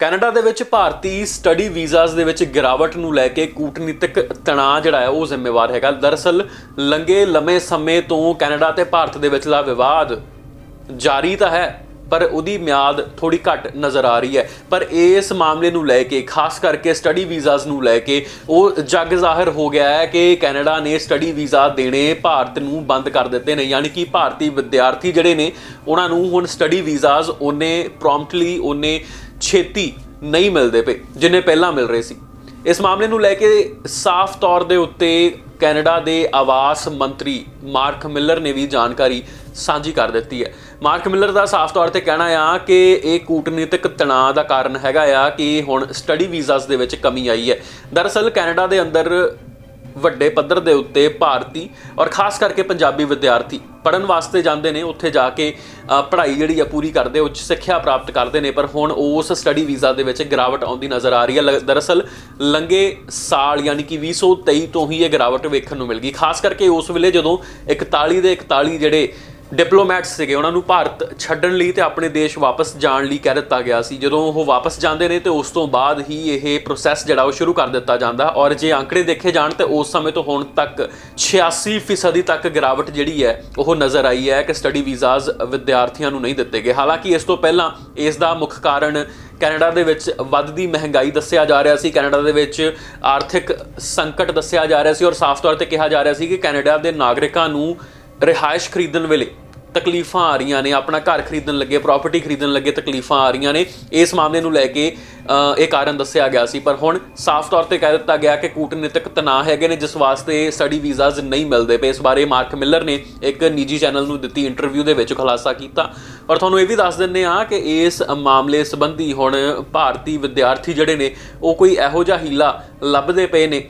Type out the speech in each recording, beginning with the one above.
Canada ਦੇ ਵਿੱਚ ਭਾਰਤੀ study visas ਦੇ ਵਿੱਚ ਗਿਰਾਵਟ ਨੂੰ ਲੈ ਕੇ ਕੂਟਨੀਤਿਕ ਤਣਾਅ ਜਿਹੜਾ ਹੈ ਉਹ ਜ਼ਿੰਮੇਵਾਰ ਹੈਗਾ। ਦਰਅਸਲ ਲੰਗੇ ਲੰਮੇ ਸਮੇਂ ਤੋਂ ਕੈਨੇਡਾ ਤੇ ਭਾਰਤ ਦੇ ਵਿਚਲਾ ਵਿਵਾਦ ਜਾਰੀ ਤਾਂ ਹੈ, ਪਰ ਉਹਦੀ ਮਿਆਦ ਥੋੜੀ ਘੱਟ ਨਜ਼ਰ ਆ ਰਹੀ ਹੈ। ਪਰ ਇਸ ਮਾਮਲੇ ਨੂੰ ਲੈ ਕੇ, ਖਾਸ ਕਰਕੇ ਸਟੱਡੀ ਵੀਜ਼ਾਸ ਨੂੰ ਲੈ ਕੇ, ਉਹ ਜੱਗ ਜ਼ਾਹਿਰ ਹੋ ਗਿਆ ਹੈ ਕਿ ਕੈਨੇਡਾ ਨੇ ਸਟੱਡੀ ਵੀਜ਼ਾ ਦੇਣੇ ਭਾਰਤ ਨੂੰ ਬੰਦ ਕਰ ਦਿੱਤੇ ਨੇ। ਯਾਨੀ ਕਿ ਭਾਰਤੀ ਵਿਦਿਆਰਥੀ ਜਿਹੜੇ ਨੇ, ਉਹਨਾਂ ਨੂੰ ਹੁਣ ਸਟੱਡੀ ਵੀਜ਼ਾਸ ਉਹਨੇ ਪ੍ਰੋਮਪਟਲੀ ਉਹਨੇ ਛੇਤੀ ਨਹੀਂ ਮਿਲਦੇ ਪਏ, ਜਿੰਨੇ ਪਹਿਲਾਂ ਮਿਲ ਰਹੇ ਸੀ। ਇਸ ਮਾਮਲੇ ਨੂੰ ਲੈ ਕੇ ਸਾਫ਼ ਤੌਰ ਦੇ ਉੱਤੇ ਕੈਨੇਡਾ ਦੇ ਆਵਾਸ ਮੰਤਰੀ ਮਾਰਕ ਮਿਲਰ ਨੇ ਵੀ ਜਾਣਕਾਰੀ ਸਾਂਝੀ ਕਰ ਦਿੱਤੀ ਹੈ। ਮਾਰਕ ਮਿਲਰ ਦਾ ਸਾਫ਼ ਤੌਰ ਤੇ ਕਹਿਣਾ ਆ ਕਿ ਇਹ ਕੂਟਨੀਤਿਕ ਤਣਾਅ ਦਾ ਕਾਰਨ ਹੈਗਾ ਆ ਕਿ ਹੁਣ ਸਟੱਡੀ ਵੀਜ਼ਾਸ ਦੇ ਵਿੱਚ ਕਮੀ ਆਈ ਹੈ। ਦਰਅਸਲ ਕੈਨੇਡਾ ਦੇ ਅੰਦਰ ਵੱਡੇ ਪੱਧਰ ਦੇ ਉੱਤੇ ਭਾਰਤੀ ਔਰ ਖਾਸ ਕਰਕੇ ਪੰਜਾਬੀ ਵਿਦਿਆਰਥੀ ਪੜਨ ਵਾਸਤੇ ਜਾਂਦੇ ਨੇ, ਉੱਥੇ ਜਾ ਕੇ ਪੜ੍ਹਾਈ ਜਿਹੜੀ ਆ ਪੂਰੀ ਕਰਦੇ, ਉੱਚ ਸਿੱਖਿਆ ਪ੍ਰਾਪਤ ਕਰਦੇ ਨੇ, ਪਰ ਹੁਣ ਉਸ ਸਟੱਡੀ ਵੀਜ਼ਾ ਦੇ ਵਿੱਚ ਗਿਰਾਵਟ ਆਉਂਦੀ ਨਜ਼ਰ ਆ ਰਹੀ ਹੈ। ਲ- ਦਰਅਸਲ ਲੰਗੇ ਸਾਲ ਯਾਨੀ ਕਿ 2023 ਤੋਂ ਹੀ ਇਹ ਗਿਰਾਵਟ ਵੇਖਣ ਨੂੰ ਮਿਲ ਗਈ। ਖਾਸ ਕਰਕੇ ਉਸ ਵੇਲੇ ਜਦੋਂ 41 ਦੇ 41 ਜਿਹੜੇ ਡਿਪਲੋਮੈਟਸ ਸੀਗੇ, ਉਹਨਾਂ ਨੂੰ ਭਾਰਤ ਛੱਡਣ ਲਈ ਤੇ ਆਪਣੇ ਦੇਸ਼ ਵਾਪਸ ਜਾਣ ਲਈ ਕਹਿ ਦਿੱਤਾ ਗਿਆ ਸੀ। ਜਦੋਂ ਉਹ ਵਾਪਸ ਜਾਂਦੇ ਨੇ ਤੇ ਉਸ ਤੋਂ ਬਾਅਦ ਹੀ ਇਹ ਪ੍ਰੋਸੈਸ ਜਿਹੜਾ ਉਹ ਸ਼ੁਰੂ ਕਰ ਦਿੱਤਾ ਜਾਂਦਾ ਔਰ ਜੇ ਅੰਕੜੇ ਦੇਖੇ ਜਾਣ ਤੇ ਉਸ ਸਮੇਂ ਤੋਂ ਹੁਣ ਤੱਕ 86% ਤੱਕ ਗਿਰਾਵਟ ਜਿਹੜੀ ਹੈ, ਉਹ ਨਜ਼ਰ ਆਈ ਹੈ ਕਿ ਸਟੱਡੀ ਵੀਜ਼ਾਸ ਵਿਦਿਆਰਥੀਆਂ ਨੂੰ ਨਹੀਂ ਦਿੱਤੇ ਗਏ। ਹਾਲਾਂਕਿ ਇਸ ਤੋਂ ਪਹਿਲਾਂ ਇਸ ਦਾ ਮੁੱਖ ਕਾਰਨ ਕੈਨੇਡਾ ਦੇ ਵਿੱਚ ਵੱਧਦੀ ਮਹਿੰਗਾਈ ਦੱਸਿਆ ਜਾ ਰਿਹਾ ਸੀ। ਕੈਨੇਡਾ ਦੇ ਵਿੱਚ ਆਰਥਿਕ ਸੰਕਟ ਦੱਸਿਆ ਜਾ ਰਿਹਾ ਸੀ ਔਰ ਸਾਫ਼ ਤੌਰ ਤੇ ਕਿਹਾ ਜਾ ਰਿਹਾ ਸੀ ਕਿ ਕੈਨੇਡਾ ਦੇ ਨਾਗਰਿਕਾਂ ਨੂੰ ਰਿਹਾਇਸ਼ ਖਰੀਦਣ ਵੇਲੇ ਤਕਲੀਫਾਂ ਆ ਰਹੀਆਂ ਨੇ, ਆਪਣਾ ਘਰ ਖਰੀਦਣ ਲੱਗੇ ਪ੍ਰਾਪਰਟੀ ਖਰੀਦਣ ਲੱਗੇ, ਤਕਲੀਫਾਂ ਆ ਰਹੀਆਂ ਨੇ। ਇਸ ਮਾਮਲੇ ਨੂੰ ਲੈ ਕੇ ਇਹ ਕਾਰਨ ਦੱਸਿਆ ਗਿਆ ਸੀ, ਪਰ ਹੁਣ ਸਾਫ਼ ਤੌਰ ਤੇ ਕਹਿ ਦਿੱਤਾ ਗਿਆ ਕਿ ਕੂਟਨੀਤਿਕ ਤਣਾਅ ਹੈਗੇ ਨੇ, ਜਿਸ ਵਾਸਤੇ ਸਟੱਡੀ ਵੀਜ਼ਾਜ਼ ਨਹੀਂ ਮਿਲਦੇ ਪਏ। ਇਸ ਬਾਰੇ ਮਾਰਕ ਮਿਲਰ ਨੇ ਇੱਕ ਨਿੱਜੀ ਚੈਨਲ ਨੂੰ ਦਿੱਤੀ ਇੰਟਰਵਿਊ ਦੇ ਵਿੱਚ ਖੁਲਾਸਾ ਕੀਤਾ। ਔਰ ਤੁਹਾਨੂੰ ਇਹ ਵੀ ਦੱਸ ਦਿੰਨੇ ਆ ਕਿ ਇਸ ਮਾਮਲੇ ਸੰਬੰਧੀ ਹੁਣ ਭਾਰਤੀ ਵਿਦਿਆਰਥੀ ਜਿਹੜੇ ਨੇ, ਉਹ ਕੋਈ ਇਹੋ ਜਿਹਾ ਹੀਲਾ ਲੱਭਦੇ ਪਏ ਨੇ।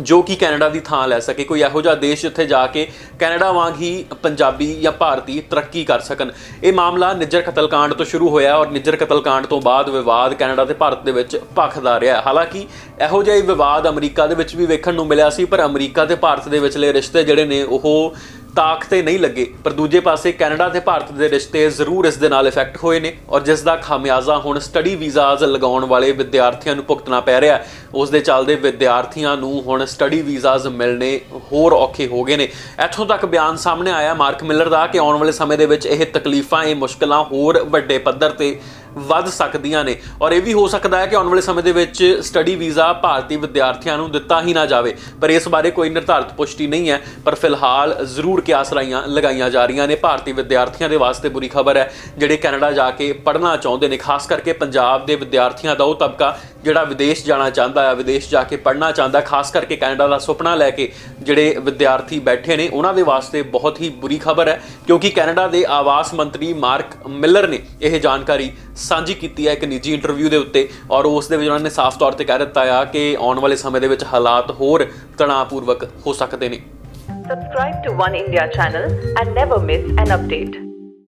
ਜੋ ਕਿ ਕੈਨੇਡਾ ਦੀ ਥਾਂ ਲੈ ਸਕੇ, ਕੋਈ ਇਹੋ ਜਿਹਾ ਦੇਸ਼ ਜਿੱਥੇ ਜਾ ਕੇ ਕੈਨੇਡਾ ਵਾਂਗ ਹੀ ਪੰਜਾਬੀ ਜਾਂ ਭਾਰਤੀ ਤਰੱਕੀ ਕਰ ਸਕਣ। ਇਹ ਮਾਮਲਾ ਨਿੱਜਰ ਕਤਲकांड ਤੋਂ ਸ਼ੁਰੂ ਹੋਇਆ ਔਰ ਨਿੱਜਰ ਕਤਲकांड ਤੋਂ ਬਾਅਦ ਵਿਵਾਦ ਕੈਨੇਡਾ ਤੇ ਭਾਰਤ ਦੇ ਵਿੱਚ ਭਖਦਾ ਰਿਹਾ। ਹਾਲਾਂਕਿ ਇਹੋ ਜਿਹਾ ਵਿਵਾਦ ਅਮਰੀਕਾ ਦੇ ਵਿੱਚ ਵੀ ਵੇਖਣ ਨੂੰ ਮਿਲਿਆ ਸੀ, ਪਰ ਅਮਰੀਕਾ ਤੇ ਭਾਰਤ ਦੇ ਵਿਚਲੇ ਰਿਸ਼ਤੇ ਜਿਹੜੇ ਨੇ, ਉਹ ਤਾਕ ਤੇ ਨਹੀਂ ਲੱਗੇ, ਪਰ ਦੂਜੇ ਪਾਸੇ ਕੈਨੇਡਾ ਤੇ ਭਾਰਤ ਦੇ ਰਿਸ਼ਤੇ ਜ਼ਰੂਰ ਇਸ ਦੇ ਨਾਲ ਇਫੈਕਟ ਹੋਏ ਨੇ ਔਰ ਜਿਸ ਦਾ ਖਾਮਿਆਜ਼ਾ ਹੁਣ ਸਟੱਡੀ ਵੀਜ਼ਾਜ਼ ਲਗਾਉਣ ਵਾਲੇ ਵਿਦਿਆਰਥੀਆਂ ਨੂੰ ਭੁਗਤਣਾ ਪੈ ਰਿਹਾ ਉਸ ਦੇ ਚੱਲਦੇ ਵਿਦਿਆਰਥੀਆਂ ਨੂੰ ਹੁਣ ਸਟੱਡੀ ਵੀਜ਼ਾਜ਼ ਮਿਲਣੇ ਹੋਰ ਔਖੇ ਹੋ ਗਏ ਨੇ। ਇੱਥੋਂ ਤੱਕ ਬਿਆਨ ਸਾਹਮਣੇ ਆਇਆ ਮਾਰਕ ਮਿਲਰ ਦਾ ਕਿ ਆਉਣ ਵਾਲੇ ਸਮੇਂ ਦੇ ਵਿੱਚ ਇਹ ਤਕਲੀਫਾਂ, ਇਹ ਮੁਸ਼ਕਲਾਂ ਹੋਰ ਵੱਡੇ ਪੱਧਰ ਤੇ ਵੱਧ ਸਕਦੀਆਂ ਨੇ। ਔਰ ਇਹ ਵੀ ਹੋ ਸਕਦਾ ਹੈ ਕਿ ਆਉਣ ਵਾਲੇ ਸਮੇਂ ਦੇ ਵਿੱਚ ਸਟੱਡੀ ਵੀਜ਼ਾ ਭਾਰਤੀ ਵਿਦਿਆਰਥੀਆਂ ਨੂੰ ਦਿੱਤਾ ਹੀ ਨਾ ਜਾਵੇ। ਪਰ ਇਸ ਬਾਰੇ ਕੋਈ ਨਿਰਧਾਰਤ ਪੁਸ਼ਟੀ ਨਹੀਂ ਹੈ। ਪਰ ਫਿਲਹਾਲ ਜ਼ਰੂਰ ਕਿਆਸ ਰਾਈਆਂ ਲਗਾਈਆਂ ਜਾ ਰਹੀਆਂ ਨੇ। ਭਾਰਤੀ ਵਿਦਿਆਰਥੀਆਂ ਦੇ ਵਾਸਤੇ ਬੁਰੀ ਖਬਰ ਹੈ। ਜਿਹੜੇ ਕੈਨੇਡਾ ਜਾ ਕੇ ਪੜ੍ਹਨਾ ਚਾਹੁੰਦੇ ਨੇ, ਖਾਸ ਕਰਕੇ ਪੰਜਾਬ ਦੇ ਵਿਦਿਆਰਥੀਆਂ ਦਾ ਉਹ ਤਬਕਾ ਜਿਹੜਾ ਵਿਦੇਸ਼ ਜਾਣਾ ਚਾਹੁੰਦਾ ਹੈ ਵਿਦੇਸ਼ ਜਾ ਕੇ ਪੜ੍ਹਨਾ ਚਾਹੁੰਦਾ, ਖਾਸ ਕਰਕੇ ਕੈਨੇਡਾ ਦਾ ਸੁਪਨਾ ਲੈ ਕੇ ਜਿਹੜੇ ਵਿਦਿਆਰਥੀ ਬੈਠੇ ਨੇ, ਉਹਨਾਂ ਦੇ ਵਾਸਤੇ ਬਹੁਤ ਹੀ ਬੁਰੀ ਖਬਰ ਹੈ, ਕਿਉਂਕਿ ਕੈਨੇਡਾ ਦੇ ਆਵਾਸ ਮੰਤਰੀ ਮਾਰਕ ਮਿਲਰ ਨੇ ਇਹ ਜਾਣਕਾਰੀ ਸਾਂਝੀ ਕੀਤੀ ਹੈ ਇੱਕ ਨਿੱਜੀ ਇੰਟਰਵਿਊ ਦੇ ਉੱਤੇ ਔਰ ਉਸ ਦੇ ਵਿੱਚ ਉਹਨਾਂ ਨੇ ਸਾਫ਼ ਤੌਰ ਤੇ ਕਹਿ ਦਿੱਤਾ ਆ ਕਿ ਆਉਣ ਵਾਲੇ ਸਮੇਂ ਦੇ ਵਿੱਚ ਹਾਲਾਤ ਹੋਰ ਤਣਾਅਪੂਰਵਕ ਹੋ ਸਕਦੇ ਨੇ Subscribe to One India channel and never miss an update.